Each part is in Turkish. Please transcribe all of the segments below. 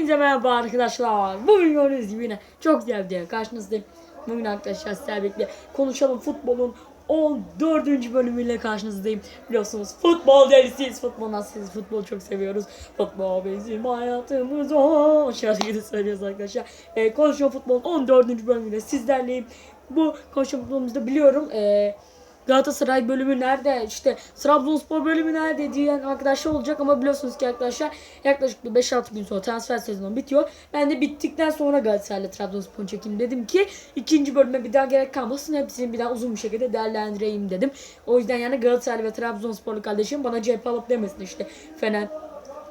Hepinize merhaba arkadaşlar. Bugün gördüğünüz gibi yine çok güzel bir karşınızdayım. Bugün arkadaşlar sizlerle konuşalım futbolun 14. bölümüyle karşınızdayım. Biliyorsunuz futbol delisiyiz. Futbol nasılsınız? Futbol çok seviyoruz. Futbol bizim hayatımız o. Şarkıyı söylüyoruz arkadaşlar. Ee, konuşalım futbolun 14. bölümüyle sizlerleyim. Bu konuşalım futbolumuzda biliyorum. Ee, Galatasaray bölümü nerede işte Trabzonspor bölümü nerede diyen arkadaşlar olacak ama biliyorsunuz ki arkadaşlar yaklaşık bir 5-6 gün sonra transfer sezonu bitiyor. Ben de bittikten sonra Galatasaray'la Trabzonspor'u çekeyim dedim ki ikinci bölüme bir daha gerek kalmasın hepsini bir daha uzun bir şekilde değerlendireyim dedim. O yüzden yani Galatasaray ve Trabzonsporlu kardeşim bana cephe alıp demesin işte Fener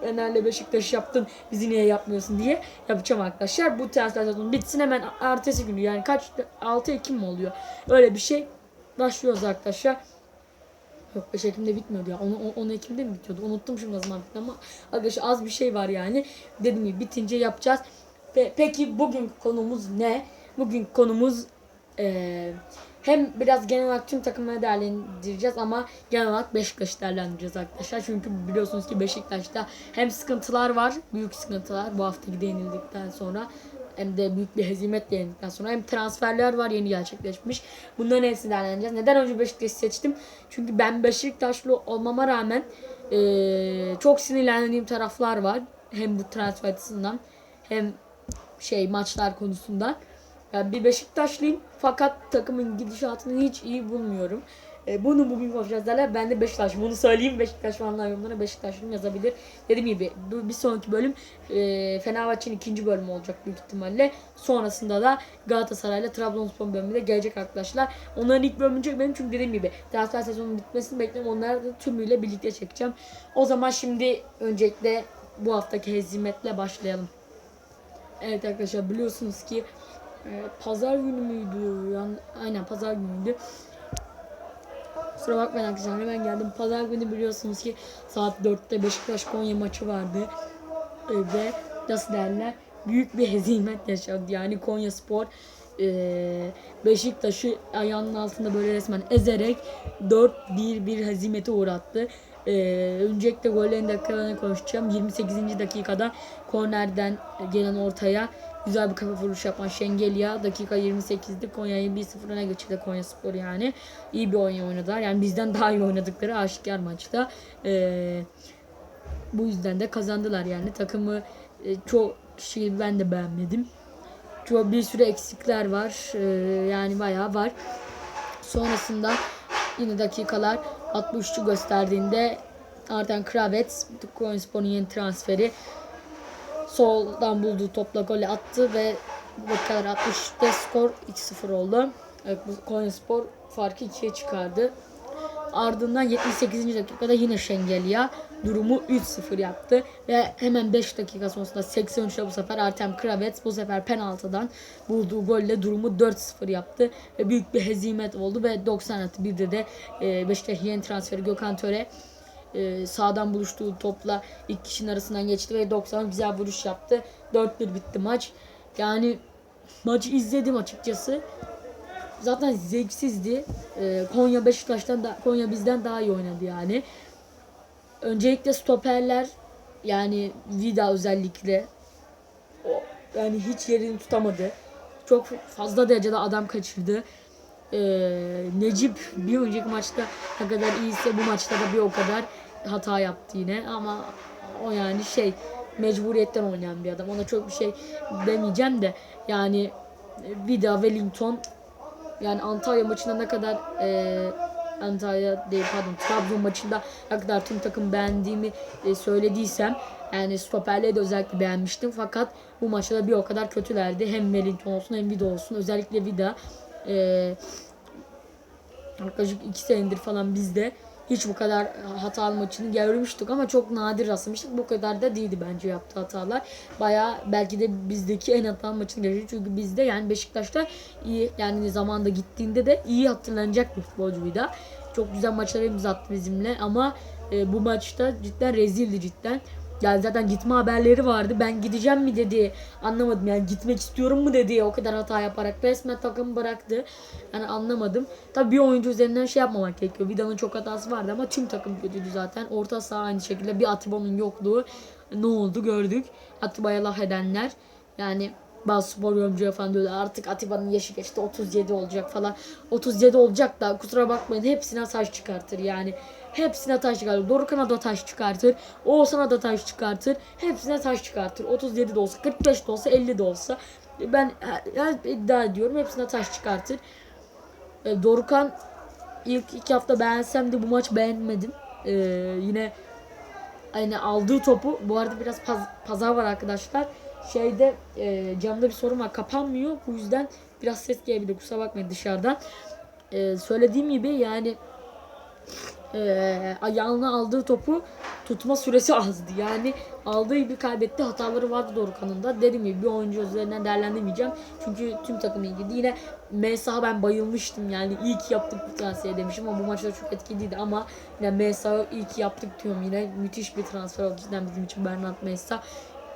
Fener'le Beşiktaş yaptın bizi niye yapmıyorsun diye yapacağım arkadaşlar. Bu transfer sezonu bitsin hemen ertesi günü yani kaç 6 Ekim mi oluyor? Öyle bir şey başlıyoruz arkadaşlar. Yok 5 Ekim'de bitmiyordu ya. 10, 10 Ekim'de mi bitiyordu? Unuttum şimdi o zaman ama arkadaşlar az bir şey var yani. Dediğim gibi bitince yapacağız. Pe- peki bugün konumuz ne? Bugün konumuz eee, hem biraz genel olarak tüm takımları değerlendireceğiz ama genel olarak Beşiktaş'ı değerlendireceğiz arkadaşlar. Çünkü biliyorsunuz ki Beşiktaş'ta hem sıkıntılar var, büyük sıkıntılar bu haftaki değinildikten sonra hem de büyük bir hezimet yenildikten sonra hem transferler var yeni gerçekleşmiş. Bunların hepsini değerlendireceğiz. Neden önce Beşiktaş'ı seçtim? Çünkü ben Beşiktaşlı olmama rağmen eee, çok sinirlendiğim taraflar var. Hem bu transfer açısından hem şey maçlar konusunda. Yani bir Beşiktaşlıyım fakat takımın gidişatını hiç iyi bulmuyorum. E, bunu bugün konuşacağız derler. Ben de Beşiktaş. Bunu söyleyeyim Beşiktaş fanlar yorumlara Beşiktaşlıyım yazabilir. Dediğim gibi bu- bir sonraki bölüm e, Fenerbahçe'nin ikinci bölümü olacak büyük ihtimalle. Sonrasında da Galatasaray'la Trabzonspor bölümü de gelecek arkadaşlar. Onların ilk bölümünü çekmedim çünkü dediğim gibi transfer sezonunun bitmesini bekliyorum. Onları da tümüyle birlikte çekeceğim. O zaman şimdi öncelikle bu haftaki hezimetle başlayalım. Evet arkadaşlar biliyorsunuz ki e, pazar günü müydü? Yani, aynen pazar günüydü. Kusura bakmayın arkadaşlar hemen geldim. Pazar günü biliyorsunuz ki saat 4'te Beşiktaş Konya maçı vardı. Ve nasıl derler büyük bir hezimet yaşadı. Yani Konya Spor e, Beşiktaş'ı ayağının altında böyle resmen ezerek 4-1 bir hezimete uğrattı. E, öncelikle gollerin dakikalarını konuşacağım. 28. dakikada kornerden gelen ortaya güzel bir kafa vuruş yapan Şengelya dakika 28'de Konya'yı 1-0 öne geçirdi Konya Spor yani. İyi bir oyun oynadılar. Yani bizden daha iyi oynadıkları aşikar maçta. E, bu yüzden de kazandılar yani. Takımı e, çok şey ben de beğenmedim. Çok bir sürü eksikler var. E, yani bayağı var. Sonrasında yine dakikalar 63'ü gösterdiğinde Arten Kravets Konyaspor'un yeni transferi soldan bulduğu topla golü attı ve bu kadar 63'te skor 2-0 oldu. Evet, bu Konyaspor farkı 2'ye çıkardı. Ardından 78. dakikada yine Şengelya durumu 3-0 yaptı. Ve hemen 5 dakika sonrasında 83'te bu sefer Artem Kravets bu sefer penaltıdan bulduğu golle durumu 4-0 yaptı. Ve büyük bir hezimet oldu ve 90 artı 1'de de e, Beşiktaş yeni transferi Gökhan Töre e, sağdan buluştuğu topla ilk kişinin arasından geçti ve 90 güzel vuruş yaptı. 4-1 bitti maç. Yani maçı izledim açıkçası. Zaten zevksizdi. Ee, Konya Beşiktaş'tan da Konya bizden daha iyi oynadı yani. Öncelikle stoperler yani Vida özellikle o yani hiç yerini tutamadı. Çok fazla derecede adam kaçırdı. Ee, Necip bir önceki maçta ne kadar iyiyse bu maçta da bir o kadar hata yaptı yine ama o yani şey mecburiyetten oynayan bir adam. Ona çok bir şey demeyeceğim de yani Vida, Wellington yani Antalya maçında ne kadar e, Antalya değil pardon Trabzon maçında ne kadar tüm takım beğendiğimi e, söylediysem yani stoperleri de özellikle beğenmiştim fakat bu maçta da bir o kadar kötülerdi. Hem Wellington olsun hem Vida olsun. Özellikle Vida e, yaklaşık iki senedir falan bizde hiç bu kadar hatalı maçını görmüştük ama çok nadir rastlamıştık. Bu kadar da değildi bence yaptığı hatalar. Baya belki de bizdeki en hatalı maçını görüyoruz. Çünkü bizde yani Beşiktaş'ta iyi yani zamanda gittiğinde de iyi hatırlanacak bir futbolcuydu. Çok güzel maçlar imza attı bizimle ama e, bu maçta cidden rezildi cidden. Yani zaten gitme haberleri vardı. Ben gideceğim mi dedi. Anlamadım yani gitmek istiyorum mu dedi. O kadar hata yaparak resmen takım bıraktı. Yani anlamadım. Tabii bir oyuncu üzerinden şey yapmamak gerekiyor. Vida'nın çok hatası vardı ama tüm takım kötüydü zaten. Orta saha aynı şekilde bir Atiba'nın yokluğu ne oldu gördük. Atiba'ya laf edenler yani bazı spor yorumcuya falan diyorlar artık Atiba'nın yaşı geçti 37 olacak falan. 37 olacak da kusura bakmayın hepsine taş çıkartır yani. Hepsine taş çıkartır. Dorukhan'a da taş çıkartır. Oğuzhan'a da taş çıkartır. Hepsine taş çıkartır. 37 de olsa, 45 de olsa, 50 de olsa. Ben her, iddia ediyorum hepsine taş çıkartır. E, Dorukhan ilk iki hafta beğensem de bu maç beğenmedim. E, yine hani aldığı topu bu arada biraz paz, pazar var arkadaşlar. Şeyde e, camda bir sorun var kapanmıyor. Bu yüzden biraz ses gelebilir kusura bakmayın dışarıdan. E, söylediğim gibi yani e, ayağına aldığı topu tutma süresi azdı. Yani aldığı gibi kaybetti. Hataları vardı Dorukhan'ın da. Dediğim gibi bir oyuncu üzerinden değerlendirmeyeceğim. Çünkü tüm takım ilgili. Yine Mensah'a ben bayılmıştım. Yani iyi ki yaptık bu transferi demişim ama bu maçta çok etkiliydi ama yine Mensah'ı iyi ki yaptık diyorum yine. Müthiş bir transfer oldu cidden bizim için Bernard Mensah.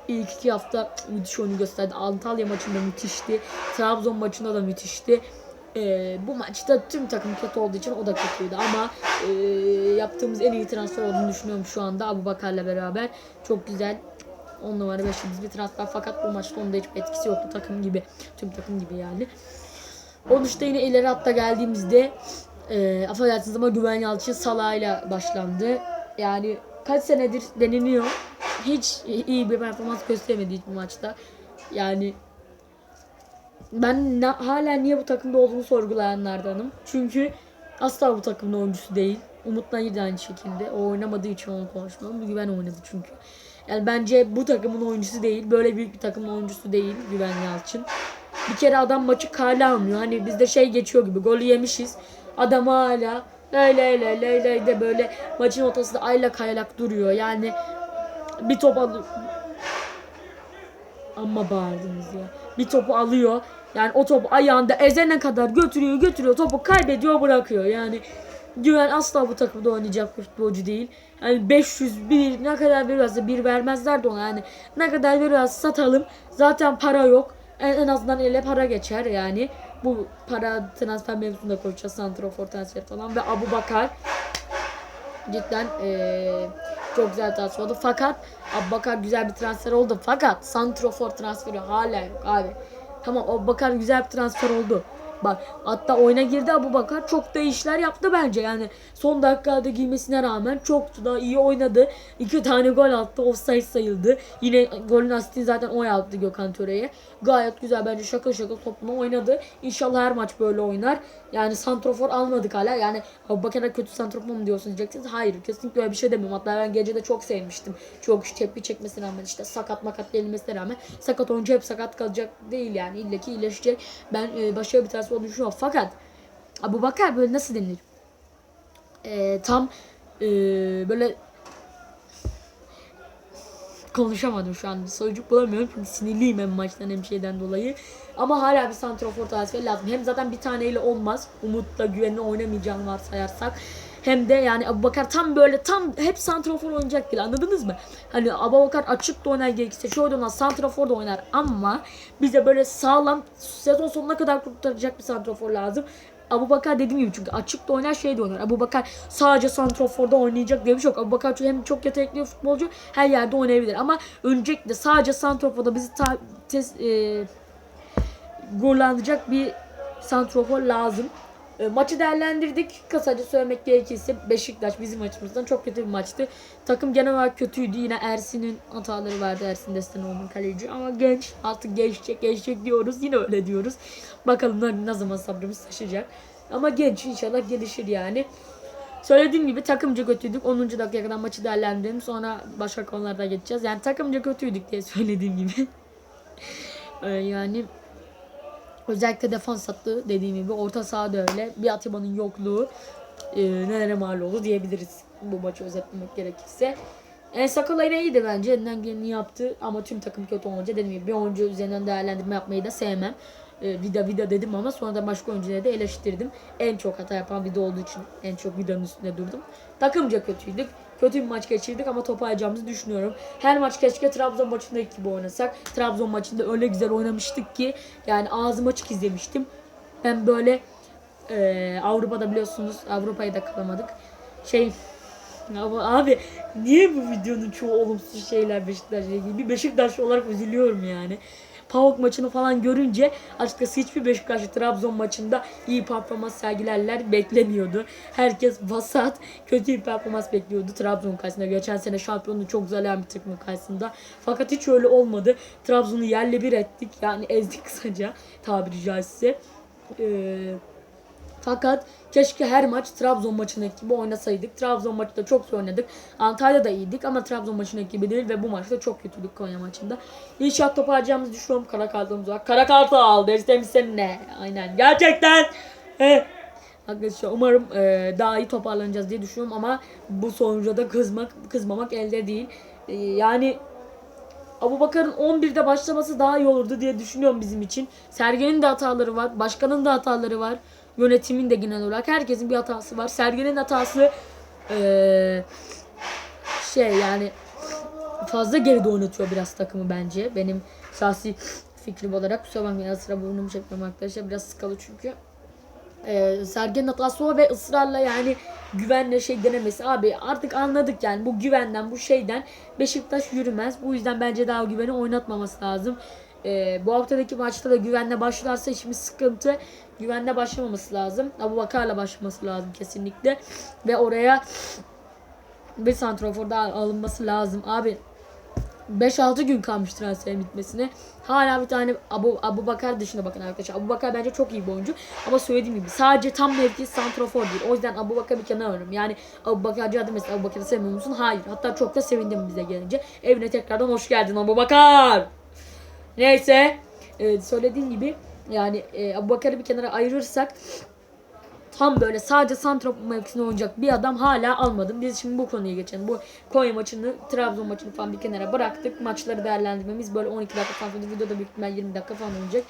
İlk iki hafta müthiş oyunu gösterdi. Antalya maçında müthişti. Trabzon maçında da müthişti. Ee, bu maçta tüm takım kötü olduğu için o da kötüydü ama e, yaptığımız en iyi transfer olduğunu düşünüyorum şu anda Abu Bakar'la beraber. Çok güzel 10 numara 5 yıldız bir transfer fakat bu maçta onda hiçbir etkisi yoktu takım gibi. Tüm takım gibi yani. Onun işte yine ileri hatta geldiğimizde e, affedersiniz ama Güven Yalçın Salah'yla başlandı. Yani kaç senedir deneniyor. Hiç iyi bir performans gösteremedi hiçbir maçta. Yani ben na- hala niye bu takımda olduğunu sorgulayanlardanım. Çünkü asla bu takımın oyuncusu değil. Umut Nayır da aynı şekilde. O oynamadığı için onu. Bir güven oynadı çünkü. Yani bence bu takımın oyuncusu değil. Böyle büyük bir takımın oyuncusu değil Güven Yalçın. Bir kere adam maçı kale almıyor. Hani bizde şey geçiyor gibi. Golü yemişiz. Adam hala öyle öyle öyle de böyle maçın ortasında aylak aylak duruyor. Yani bir top alıyor. Amma bağırdınız ya. Bir topu alıyor. Yani o topu ayağında ezene kadar götürüyor götürüyor. Topu kaybediyor bırakıyor. Yani Güven asla bu takımda oynayacak bir futbolcu değil. Yani 500 bir ne kadar veriyorsa bir vermezler de ona. Yani ne kadar veriyorsa satalım. Zaten para yok. En, en azından ele para geçer yani. Bu para transfer mevzusunda konuşacağız. Santrofor transfer falan. Ve Abu Bakar cidden eee, çok güzel transfer oldu. Fakat Abubakar güzel bir transfer oldu. Fakat Santrofor transferi hala yok abi. Tamam Abubakar güzel bir transfer oldu. Bak hatta oyuna girdi Abubakar çok da işler yaptı bence. Yani son dakikada giymesine rağmen çok da iyi oynadı. İki tane gol attı. Offside sayıldı. Yine golün asistini zaten o yaptı Gökhan Töre'ye. Gayet güzel bence şaka şaka topuna oynadı. İnşallah her maç böyle oynar. Yani santrofor almadık hala. Yani Abubakar'a kötü santrofor mu diyorsunuz diyeceksiniz. Hayır kesinlikle öyle bir şey demiyorum. Hatta ben gece de çok sevmiştim. Çok tepki çekmesine rağmen işte sakat makat denilmesine rağmen sakat oyuncu hep sakat kalacak değil yani. İlla iyileşecek. Ben e, başarılı bir transfer düşünüyorum. Fakat Abu Bakar böyle nasıl denilir? E, tam e, böyle konuşamadım şu an. Sözcük bulamıyorum çünkü sinirliyim hem maçtan hem şeyden dolayı. Ama hala bir santrofor transferi lazım. Hem zaten bir taneyle olmaz. Umut'la güvenle oynamayacağını varsayarsak. Hem de yani Abubakar tam böyle tam hep santrofor oynayacak değil anladınız mı? Hani Abubakar açık da oynar gerekirse şöyle oynar santrofor da oynar ama bize böyle sağlam sezon sonuna kadar kurtaracak bir santrofor lazım. Abu Bakar dediğim gibi çünkü açık da oynar şey de oynar. Abu Bakar sadece santroforda oynayacak diye bir şey yok. Abu Bakar hem çok yetenekli bir futbolcu her yerde oynayabilir ama öncelikle sadece santroforda bizi ta, tes, e, gollandıracak bir santrofor lazım. E, maçı değerlendirdik. Kısaca söylemek gerekirse Beşiktaş bizim açımızdan çok kötü bir maçtı. Takım genel olarak kötüydü. Yine Ersin'in hataları vardı. Ersin Destanoğlu'nun kaleci. Ama genç. Artık geçecek geçecek diyoruz. Yine öyle diyoruz. Bakalım ne, ne zaman sabrımız taşıyacak. Ama genç inşallah gelişir yani. Söylediğim gibi takımca kötüydük. 10. dakikaya kadar maçı değerlendirdim. Sonra başka konularda geçeceğiz. Yani takımca kötüydük diye söylediğim gibi. Ee, yani Özellikle defans hattı dediğim gibi orta sahada öyle. Bir Atiba'nın yokluğu e, nelere mal oldu diyebiliriz bu maçı özetlemek gerekirse. En Sakala ile iyiydi bence. Elinden geleni yaptı ama tüm takım kötü olunca dediğim gibi bir oyuncu üzerinden değerlendirme yapmayı da sevmem. E, vida vida dedim ama sonra da başka oyuncuları da eleştirdim. En çok hata yapan vida olduğu için en çok vidanın üstünde durdum. Takımca kötüydük. Kötü bir maç geçirdik ama toparlayacağımızı düşünüyorum. Her maç keşke Trabzon maçındaki gibi oynasak. Trabzon maçında öyle güzel oynamıştık ki yani ağzım açık izlemiştim. Ben böyle e, Avrupa'da biliyorsunuz Avrupa'yı da kalamadık. Şey Ama abi niye bu videonun çoğu olumsuz şeyler Beşiktaş'la ilgili? Bir Beşiktaşlı olarak üzülüyorum yani. PAOK maçını falan görünce açıkçası hiçbir Beşiktaşlı Trabzon maçında iyi performans sergilerler beklemiyordu. Herkes vasat, kötü bir performans bekliyordu Trabzon karşısında. Geçen sene şampiyonluğu çok zalayan bir takımın karşısında. Fakat hiç öyle olmadı. Trabzon'u yerle bir ettik. Yani ezdik kısaca tabiri caizse. Eee fakat keşke her maç Trabzon maçındaki gibi oynasaydık. Trabzon maçında çok iyi oynadık. Antalya'da iyiydik ama Trabzon maçındaki gibi değil ve bu maçta çok kötüydük Konya maçında. İnşallah toparlayacağımızı düşünüyorum. Karakartalımız var. Karakartal destem ne? Aynen. Gerçekten. He. Arkadaşlar umarım e, daha iyi toparlanacağız diye düşünüyorum ama bu sonuca da kızmak kızmamak elde değil. E, yani Abu Bakar'ın 11'de başlaması daha iyi olurdu diye düşünüyorum bizim için. Sergen'in de hataları var. Başkanın da hataları var. Yönetimin de genel olarak. Herkesin bir hatası var. Sergen'in hatası eee, şey yani fazla geride oynatıyor biraz takımı bence. Benim şahsi fikrim olarak. Kusura bakmayın ara sıra burnumu çekmem arkadaşlar. Biraz sıkalı çünkü. Ee, Sergen'in hatası o ve ısrarla yani güvenle şey denemesi. Abi artık anladık yani bu güvenden bu şeyden Beşiktaş yürümez. Bu yüzden bence daha güveni oynatmaması lazım. Ee, bu haftadaki maçta da güvenle başlarsa işimiz sıkıntı. Güvenle başlamaması lazım. Abu Bakar'la başlaması lazım kesinlikle. Ve oraya bir santrafor daha alınması lazım. Abi 5-6 gün kalmış transferin bitmesine. Hala bir tane Abu, Abu Bakar dışında bakın arkadaşlar. Abu Bakar bence çok iyi bir oyuncu. Ama söylediğim gibi sadece tam mevki santrafor değil. O yüzden Abu Bakar bir kenara alıyorum. Yani Abu Bakarcı adı mesela Abu Bakar'ı sevmiyor musun? Hayır. Hatta çok da sevindim bize gelince. Evine tekrardan hoş geldin Abu Bakar. Neyse. e, söylediğim gibi yani e, Abu Bakar'ı bir kenara ayırırsak tam böyle sadece santrop mevkisinde oynayacak bir adam hala almadım. Biz şimdi bu konuya geçelim. Bu Konya maçını, Trabzon maçını falan bir kenara bıraktık. Maçları değerlendirmemiz böyle 12 dakika falan sonra videoda büyük ihtimal 20 dakika falan olacak.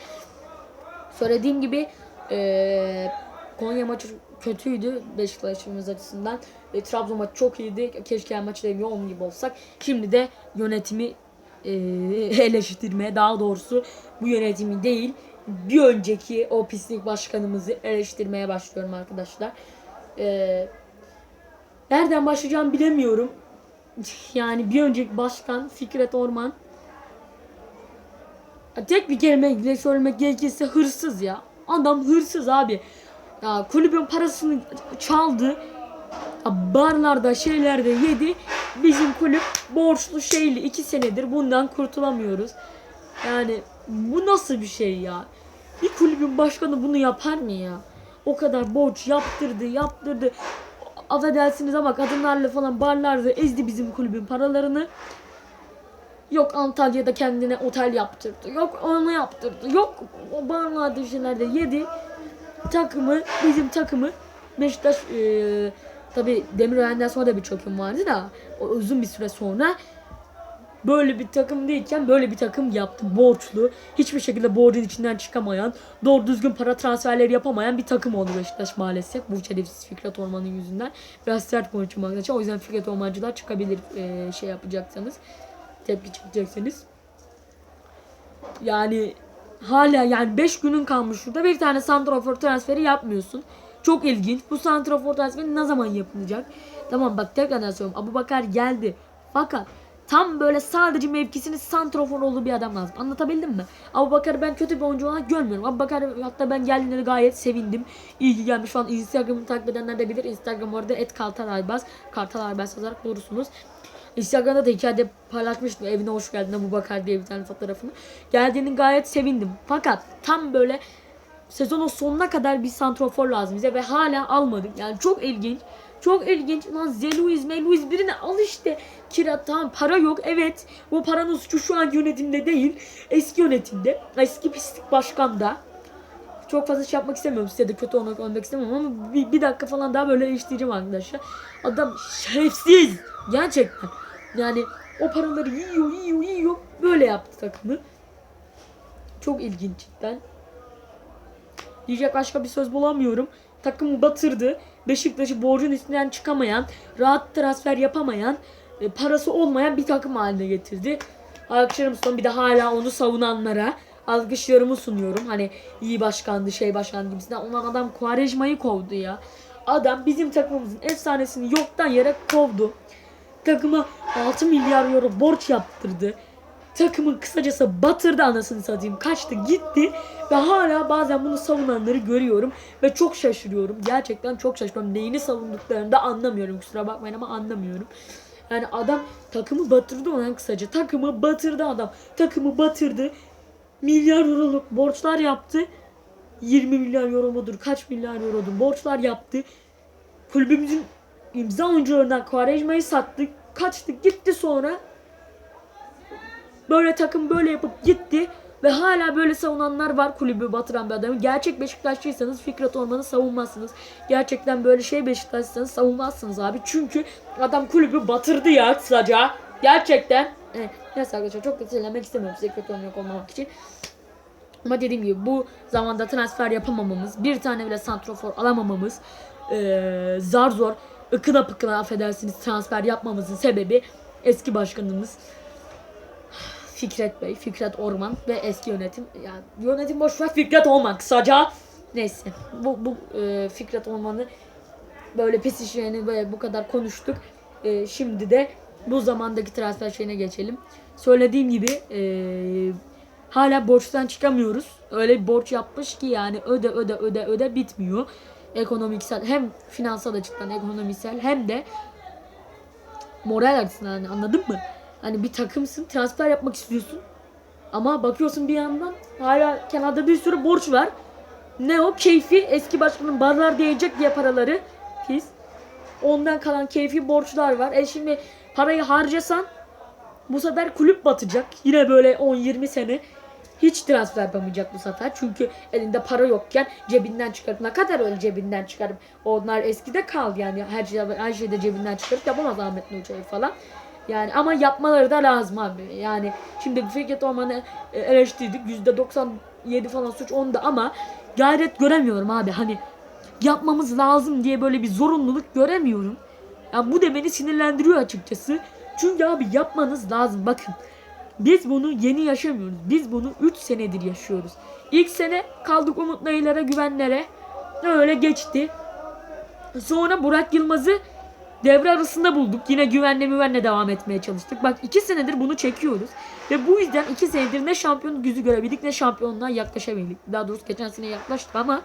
Söylediğim gibi eee, Konya maçı kötüydü Beşiktaş'ımız açısından. E, Trabzon maçı çok iyiydi. Keşke her maçta yoğun gibi olsak. Şimdi de yönetimi eee, eleştirmeye daha doğrusu bu yönetimi değil bir önceki o pislik başkanımızı eleştirmeye başlıyorum arkadaşlar. Ee, nereden başlayacağımı bilemiyorum. Yani bir önceki başkan Fikret Orman tek bir kelimeyle söylemek gerekirse hırsız ya. Adam hırsız abi. Ya kulübün parasını çaldı. Ya barlarda şeylerde yedi. Bizim kulüp borçlu şeyli iki senedir bundan kurtulamıyoruz. Yani bu nasıl bir şey ya? Bir kulübün başkanı bunu yapar mı ya? O kadar borç yaptırdı, yaptırdı. Affedersiniz ama kadınlarla falan barlarda ezdi bizim kulübün paralarını. Yok Antalya'da kendine otel yaptırdı. Yok onu yaptırdı. Yok o barlarda bir şeyler de yedi. Takımı, bizim takımı Beşiktaş eee tabi Demirören'den sonra da bir çöküm vardı da o uzun bir süre sonra böyle bir takım değilken böyle bir takım yaptı. Borçlu. Hiçbir şekilde borcun içinden çıkamayan, doğru düzgün para transferleri yapamayan bir takım oldu Beşiktaş maalesef. Bu şerefsiz Fikret Orman'ın yüzünden. Biraz sert konuşayım arkadaşlar. O yüzden Fikret Ormancılar çıkabilir e, şey yapacaksanız. Tepki çekecekseniz. Yani hala yani 5 günün kalmış şurada bir tane santrafor transferi yapmıyorsun. Çok ilginç. Bu santrafor transferi ne zaman yapılacak? Tamam bak tekrar söylüyorum. Abu Bakar geldi. Fakat tam böyle sadece mevkisinin santrafor olduğu bir adam lazım. Anlatabildim mi? Abu Bakar'ı ben kötü bir oyuncu olarak görmüyorum. Abu Bakar hatta ben geldiğinde de gayet sevindim. İyi ki gelmiş falan. Instagram'ını takip edenler de bilir. Instagram orada et Kartal Aybaz. Kartal Aybaz yazarak bulursunuz. Instagram'da da hikayede paylaşmıştım. Evine hoş geldin Abu Bakar diye bir tane fotoğrafını. Geldiğini gayet sevindim. Fakat tam böyle sezonun sonuna kadar bir santrofor lazım bize ve hala almadık. Yani çok ilginç. Çok ilginç. Lan Zeluiz, Meluiz birine al işte. Kira tamam para yok evet. Bu paranın suçu şu an yönetimde değil. Eski yönetimde. Eski pislik başkanda. Çok fazla şey yapmak istemiyorum. Size de kötü olmak, olmak istemiyorum ama bir, bir dakika falan daha böyle eleştireceğim arkadaşlar. Adam şerefsiz. Gerçekten. Yani o paraları yiyor, yiyor, yiyor. Böyle yaptı takımı. Çok ilginç cidden. Diyecek başka bir söz bulamıyorum. Takımı batırdı. Beşiktaş'ı borcun üstünden çıkamayan, rahat transfer yapamayan, e, parası olmayan bir takım haline getirdi. Alkışlarımı son bir de hala onu savunanlara alkışlarımı sunuyorum. Hani iyi başkandı, şey başkandı gibisinden. Ulan adam Quaresma'yı kovdu ya. Adam bizim takımımızın efsanesini yoktan yere kovdu. Takıma 6 milyar euro borç yaptırdı. Takımı kısacası batırdı anasını satayım. Kaçtı gitti ve hala bazen bunu savunanları görüyorum ve çok şaşırıyorum. Gerçekten çok şaşırıyorum. Neyini savunduklarını da anlamıyorum. Kusura bakmayın ama anlamıyorum. Yani adam takımı batırdı olan kısaca. Takımı batırdı adam. Takımı batırdı. Milyar euroluk borçlar yaptı. 20 milyar euro mudur? Kaç milyar eurodur? Borçlar yaptı. Kulübümüzün imza oyuncularından Quaresma'yı sattık. Kaçtık gitti sonra. Böyle takım böyle yapıp gitti. Ve hala böyle savunanlar var kulübü batıran bir adamı. Gerçek Beşiktaşlıysanız Fikret Orman'ı savunmazsınız. Gerçekten böyle şey Beşiktaşlıysanız savunmazsınız abi. Çünkü adam kulübü batırdı ya kısaca. Gerçekten. Evet, neyse arkadaşlar çok da söylemek istemiyorum size kötü olmamak için. Ama dediğim gibi bu zamanda transfer yapamamamız, bir tane bile santrofor alamamamız, eee, zar zor ıkına pıkına affedersiniz transfer yapmamızın sebebi eski başkanımız Fikret Bey, Fikret Orman ve eski yönetim. Yani yönetim boş ver Fikret Orman kısaca. Neyse bu, bu eee, Fikret Orman'ı böyle pis işlerini ve bu kadar konuştuk. Eee, şimdi de bu zamandaki transfer şeyine geçelim. Söylediğim gibi eee, hala borçtan çıkamıyoruz. Öyle bir borç yapmış ki yani öde öde öde öde bitmiyor. Ekonomiksel hem finansal açıdan ekonomiksel hem de moral açısından anladın mı? Hani bir takımsın transfer yapmak istiyorsun. Ama bakıyorsun bir yandan hala kenarda bir sürü borç var. Ne o? Keyfi eski başkanın barlar diyecek diye paraları pis. Ondan kalan keyfi borçlar var. E şimdi parayı harcasan bu sefer kulüp batacak. Yine böyle 10-20 sene hiç transfer yapamayacak bu sefer. Çünkü elinde para yokken cebinden çıkarıp ne kadar öyle cebinden çıkarıp onlar eskide kaldı yani her şey her şeyde cebinden çıkarıp yapamaz Ahmet Nur Çelik falan. Yani ama yapmaları da lazım abi. Yani şimdi Fikret Orman'ı e, eleştirdik. %97 falan suç onda ama gayret göremiyorum abi. Hani yapmamız lazım diye böyle bir zorunluluk göremiyorum. Ya bu da beni sinirlendiriyor açıkçası. Çünkü abi yapmanız lazım. Bakın biz bunu yeni yaşamıyoruz. Biz bunu 3 senedir yaşıyoruz. İlk sene kaldık umut nayılara güvenlere. Öyle geçti. Sonra Burak Yılmaz'ı devre arasında bulduk. Yine güvenle müvenle devam etmeye çalıştık. Bak 2 senedir bunu çekiyoruz. Ve bu yüzden 2 senedir ne şampiyonluk yüzü görebildik ne şampiyonluğa yaklaşabildik. Daha doğrusu geçen sene yaklaştık ama